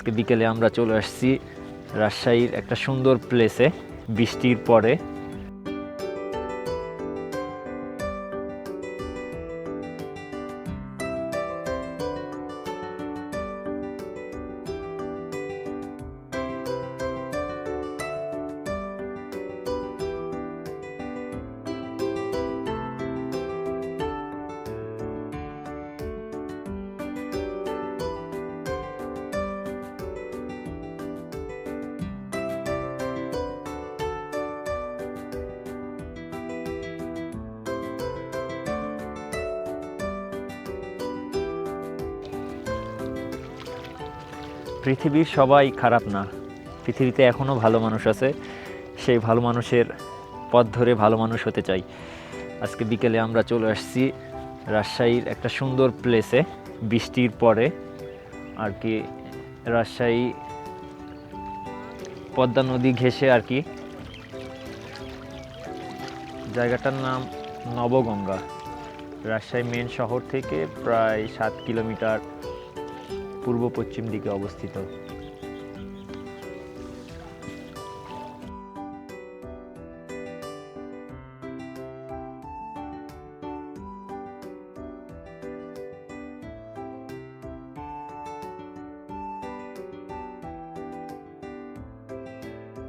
আজকে বিকেলে আমরা চলে আসছি রাজশাহীর একটা সুন্দর প্লেসে বৃষ্টির পরে। পৃথিবীর সবাই খারাপ না। পৃথিবীতে এখনও ভালো মানুষ আছে। সেই ভালো মানুষের পথ ধরে ভালো মানুষ হতে চাই। আজকে বিকেলে আমরা চলে আসছি রাজশাহীর একটা সুন্দর প্লেসে বৃষ্টির পরে। আর কি রাজশাহী পদ্মা নদী ঘেঁষে আর কি। জায়গাটার নাম নবগঙ্গা। রাজশাহী মেন শহর থেকে প্রায় সাত কিলোমিটার পূর্ব পশ্চিম দিকে অবস্থিত।